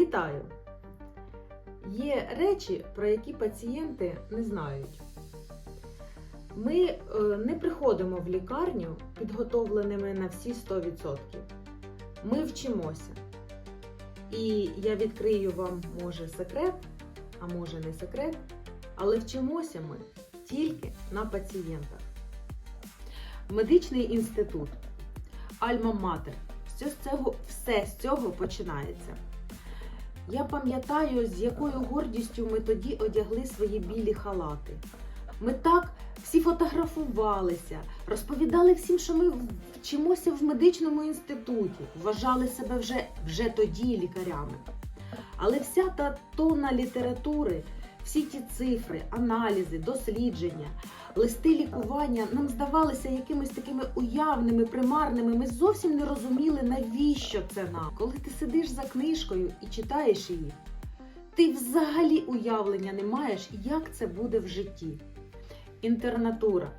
Вітаю! Є речі, про які пацієнти не знають. Ми е, не приходимо в лікарню підготовленими на всі 100%. Ми вчимося. І я відкрию вам, може, секрет, а може не секрет, але вчимося ми тільки на пацієнтах. Медичний інститут, з цього, все з цього починається. Я пам'ятаю, з якою гордістю ми тоді одягли свої білі халати. Ми так всі фотографувалися, розповідали всім, що ми вчимося в медичному інституті, вважали себе вже, вже тоді лікарями. Але вся та тонна літератури, всі ті цифри, аналізи, дослідження, листи лікування нам здавалися якимись такими уявними, примарними. Ми зовсім не розуміли, навіщо це нам. Коли ти сидиш за книжкою і читаєш її, ти взагалі уявлення не маєш, як це буде в житті. Інтернатура.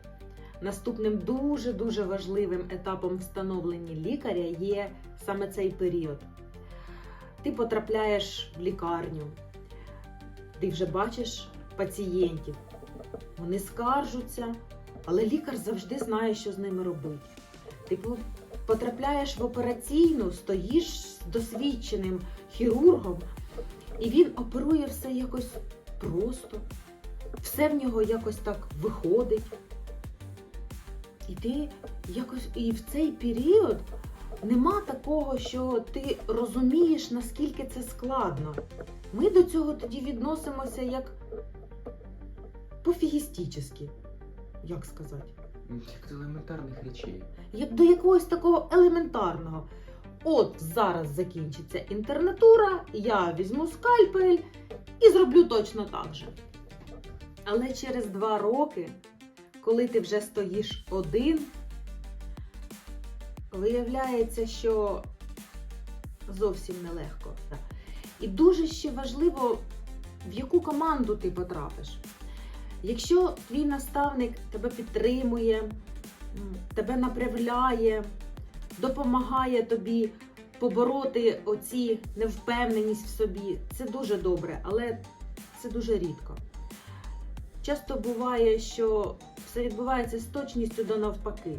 Наступним дуже-дуже важливим етапом встановлення лікаря є саме цей період. Ти потрапляєш в лікарню, ти вже бачиш пацієнтів. Вони скаржуться, але лікар завжди знає, що з ними робити. Ти потрапляєш в операційну, стоїш з досвідченим хірургом, і він оперує все якось просто, все в нього якось так виходить. І ти якось і в цей період нема такого, що ти розумієш, наскільки це складно. Ми до цього тоді відносимося як пофігістічно. Як сказати? Як до елементарних речей. Як до якогось такого елементарного. От зараз закінчиться інтернатура, я візьму скальпель і зроблю точно так же. Але через два роки, коли ти вже стоїш один, виявляється, що зовсім нелегко. І дуже ще важливо, в яку команду ти потрапиш. Якщо твій наставник тебе підтримує, тебе направляє, допомагає тобі побороти оці невпевненість в собі, це дуже добре, але це дуже рідко. Часто буває, що все відбувається з точністю до навпаки.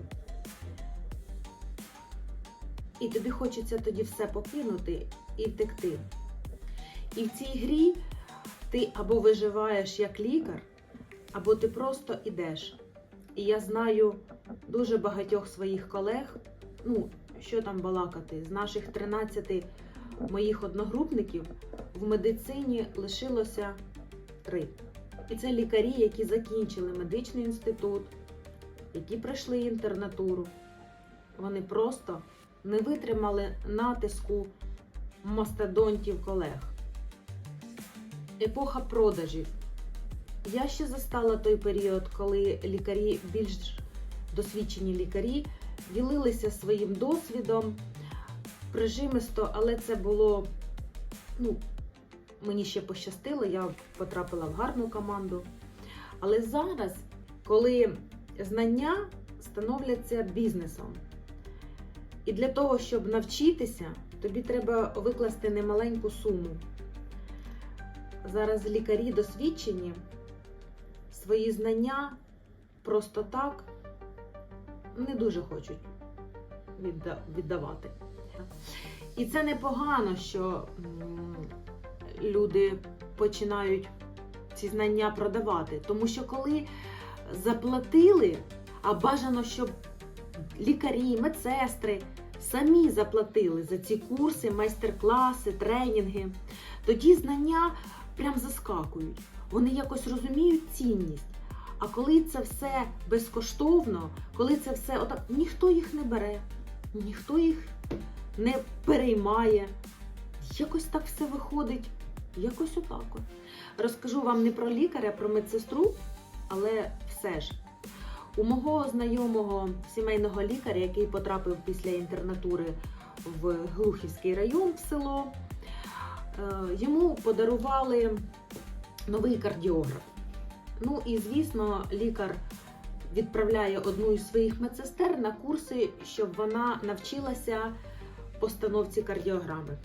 І тобі хочеться тоді все покинути і втекти. І в цій грі ти або виживаєш як лікар, або ти просто ідеш. І я знаю дуже багатьох своїх колег, ну, що там балакати, з наших 13 моїх одногрупників в медицині лишилося три. І це лікарі, які закінчили медичний інститут, які пройшли інтернатуру. Вони просто не витримали натиску мастодонтів колег. Епоха продажів. Я ще застала той період, коли лікарі, більш досвідчені лікарі, ділилися своїм досвідом прижимисто, але це було, ну, мені ще пощастило, я потрапила в гарну команду. Але зараз, коли знання становляться бізнесом, і для того, щоб навчитися, тобі треба викласти немаленьку суму. Зараз лікарі досвідчені свої знання просто так не дуже хочуть віддавати. І це непогано, що люди починають ці знання продавати. Тому що коли заплатили, а бажано, щоб лікарі, медсестри самі заплатили за ці курси, майстер-класи, тренінги, тоді знання прям заскакують. Вони якось розуміють цінність. А коли це все безкоштовно, коли це все отак, ніхто їх не бере, ніхто їх не переймає. Якось так все виходить. Якось отак. От. Розкажу вам не про лікаря, а про медсестру, але все ж. У мого знайомого сімейного лікаря, який потрапив після інтернатури в Глухівський район в село, е, йому подарували новий кардіограф. Ну і звісно, лікар відправляє одну із своїх медсестер на курси, щоб вона навчилася постановці кардіограми.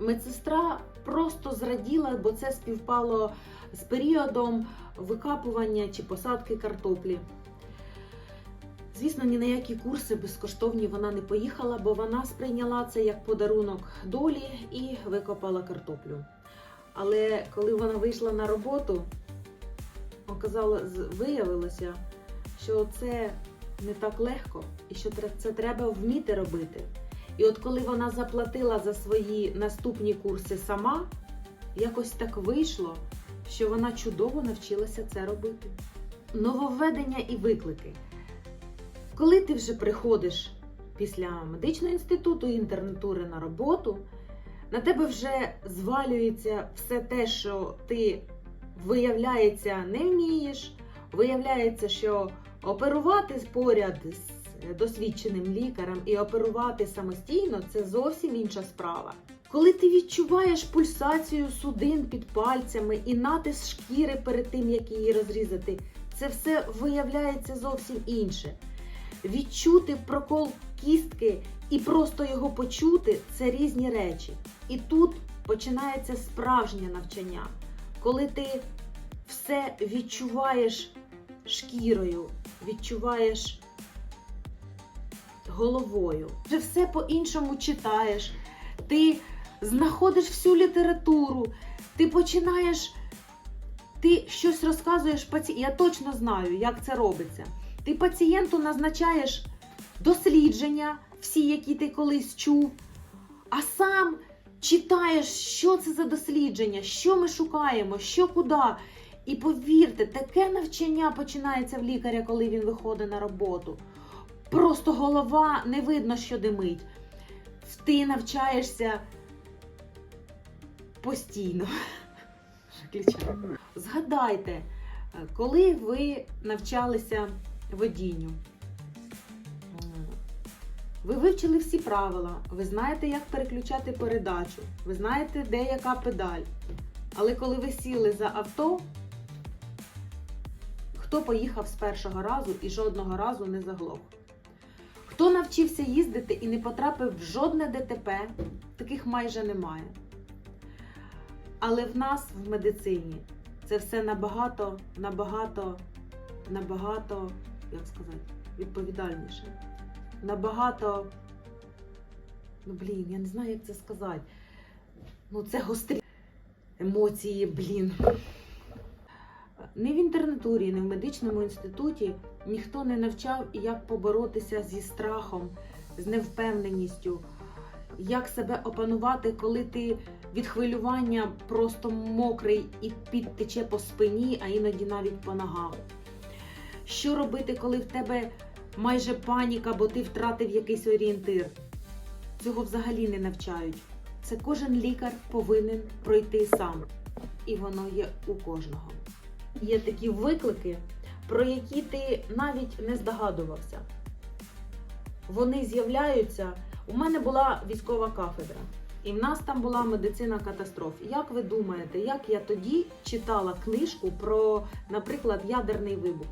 медсестра просто зраділа, бо це співпало з періодом викапування чи посадки картоплі. Звісно, ні на які курси безкоштовні вона не поїхала, бо вона сприйняла це як подарунок долі і викопала картоплю. Але коли вона вийшла на роботу, виявилося, що це не так легко і що це треба вміти робити. І от коли вона заплатила за свої наступні курси сама, якось так вийшло, що вона чудово навчилася це робити. Нововведення і виклики. Коли ти вже приходиш після медичного інституту і інтернатури на роботу, на тебе вже звалюється все те, що ти, виявляється, не вмієш. Виявляється, що оперувати поряд з досвідченим лікарем і оперувати самостійно це зовсім інша справа. Коли ти відчуваєш пульсацію судин під пальцями і натиск шкіри перед тим, як її розрізати, це все виявляється зовсім інше. Відчути прокол кістки і просто його почути це різні речі. І тут починається справжнє навчання, коли ти все відчуваєш шкірою, відчуваєш головою. Вже все по-іншому читаєш, ти знаходиш всю літературу, ти починаєш, ти щось розказуєш пацієнту. Я точно знаю, як це робиться. Ти пацієнту назначаєш дослідження, всі, які ти колись чув, а сам читаєш, що це за дослідження, що ми шукаємо, що куди. І повірте, таке навчання починається в лікаря, коли він виходить на роботу. Просто голова не видно, що димить. Ти навчаєшся постійно. Згадайте, коли ви навчалися водінню, ви вивчили всі правила, ви знаєте, як переключати передачу, ви знаєте, де яка педаль. Але коли ви сіли за авто, хто поїхав з першого разу і жодного разу не заглох? Хто навчився їздити і не потрапив в жодне ДТП, таких майже немає. Але в нас в медицині це все набагато, набагато, набагато, як сказати, відповідальніше. Набагато, ну блін, я не знаю, як це сказати. Ну, це гострі емоції, блін. Ні в інтернатурі, ні в медичному інституті ніхто не навчав, як поборотися зі страхом, з невпевненістю, як себе опанувати, коли ти від хвилювання просто мокрий і підтече по спині, а іноді навіть по ногам. Що робити, коли в тебе майже паніка, бо ти втратив якийсь орієнтир? Цього взагалі не навчають. Це кожен лікар повинен пройти сам. І воно є у кожного. Є такі виклики, про які ти навіть не здогадувався. Вони з'являються. У мене була військова кафедра, і в нас там була медицина катастроф. Як ви думаєте, як я тоді читала книжку про, наприклад, ядерний вибух?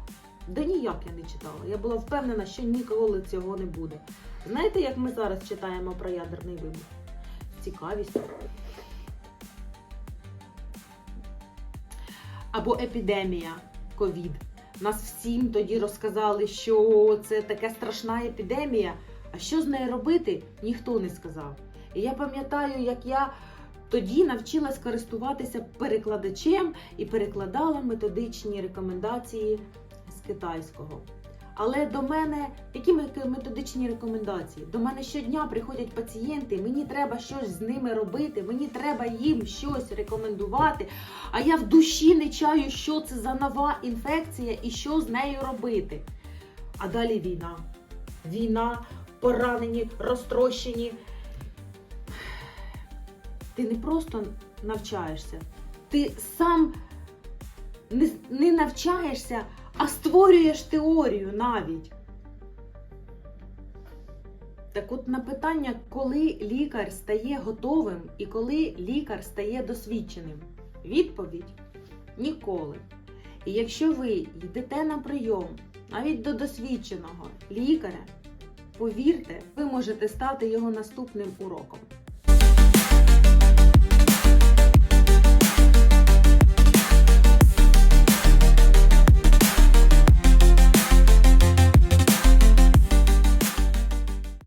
Да ніяк я не читала. Я була впевнена, що ніколи цього не буде. Знаєте, як ми зараз читаємо про ядерний вибух? З цікавістю. Або епідемія ковід. Нас всім тоді розказали, що це така страшна епідемія. А що з нею робити, ніхто не сказав. І я пам'ятаю, як я тоді навчилась користуватися перекладачем і перекладала методичні рекомендації китайського. Але до мене які методичні рекомендації? До мене щодня приходять пацієнти, мені треба щось з ними робити, мені треба їм щось рекомендувати. А я в душі не чаю, що це за нова інфекція і що з нею робити. А далі війна. Війна, поранені, розтрощені. Ти не просто навчаєшся, ти сам не, навчаєшся, а створюєш теорію навіть. Так от на питання, коли лікар стає готовим і коли лікар стає досвідченим, відповідь ніколи. І якщо ви йдете на прийом навіть до досвідченого лікаря, повірте, ви можете стати його наступним уроком.